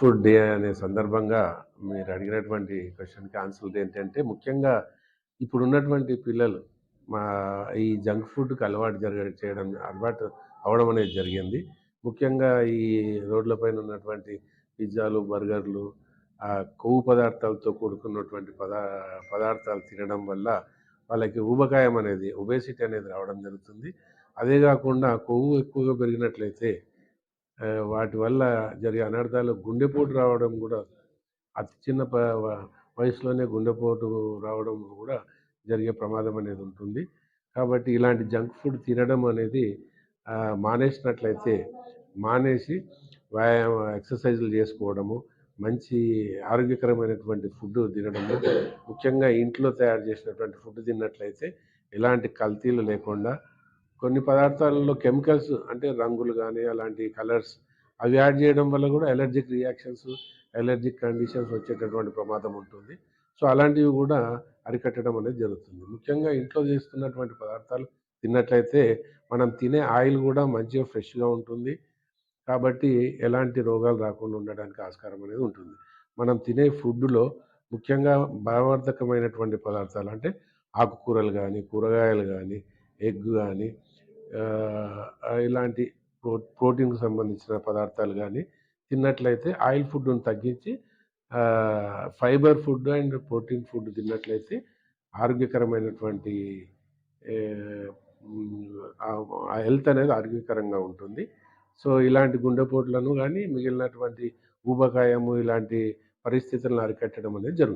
Food day అనే సందర్భంగా మీరు అడిగినటువంటి క్వశ్చన్కి ఆన్సర్ ఏంటంటే ముఖ్యంగా ఇప్పుడు ఉన్నటువంటి పిల్లలు మా ఈ జంక్ ఫుడ్కి అలవాటు జరగ చేయడం అలవాటు అవడం అనేది జరిగింది. ముఖ్యంగా ఈ రోడ్లపైన ఉన్నటువంటి పిజ్జాలు బర్గర్లు ఆ కొవ్వు పదార్థాలతో కూడుకున్నటువంటి పదా పదార్థాలు తినడం వల్ల వాళ్ళకి ఊబకాయం అనేది ఒబేసిటీ అనేది రావడం జరుగుతుంది. అదే కాకుండా కొవ్వు ఎక్కువగా పెరిగినట్లయితే వాటి వల్ల జరిగే అనర్థాలు గుండెపోటు రావడం కూడా అతి చిన్న వయసులోనే గుండెపోటు రావడం కూడా జరిగే ప్రమాదం అనేది ఉంటుంది. కాబట్టి ఇలాంటి జంక్ ఫుడ్ తినడం అనేది మానేసినట్లయితే మానేసి వ్యాయామ ఎక్సర్సైజులు చేసుకోవడము మంచి ఆరోగ్యకరమైనటువంటి ఫుడ్ తినడము ముఖ్యంగా ఇంట్లో తయారు చేసినటువంటి ఫుడ్ తిన్నట్లయితే ఎలాంటి కల్తీలు లేకుండా కొన్ని పదార్థాలలో కెమికల్స్ అంటే రంగులు కానీ అలాంటి కలర్స్ అవి యాడ్ చేయడం వల్ల కూడా ఎలర్జిక్ రియాక్షన్స్ ఎలర్జిక్ కండిషన్స్ వచ్చేటటువంటి ప్రమాదం ఉంటుంది. సో అలాంటివి కూడా అరికట్టడం అనేది జరుగుతుంది. ముఖ్యంగా ఇంట్లో చేస్తున్నటువంటి పదార్థాలు తిన్నట్లయితే మనం తినే ఆయిల్ కూడా మంచిగా ఫ్రెష్గా ఉంటుంది. కాబట్టి ఎలాంటి రోగాలు రాకుండా ఉండడానికి ఆస్కారం అనేది ఉంటుంది. మనం తినే ఫుడ్లో ముఖ్యంగా బలవర్ధకమైనటువంటి పదార్థాలు అంటే ఆకుకూరలు కానీ కూరగాయలు కానీ ఎగ్ కానీ ఇలాంటి ప్రో ప్రోటీన్కి సంబంధించిన పదార్థాలు కానీ తిన్నట్లయితే ఆయిల్ ఫుడ్ను తగ్గించి fibre food and protein food తిన్నట్లయితే ఆరోగ్యకరమైనటువంటి ఆ హెల్త్ అనేది ఆరోగ్యకరంగా ఉంటుంది. సో ఇలాంటి గుండెపోట్లను కానీ మిగిలినటువంటి ఊబకాయము ఇలాంటి పరిస్థితులను అరికట్టడం అనేది జరుగుతుంది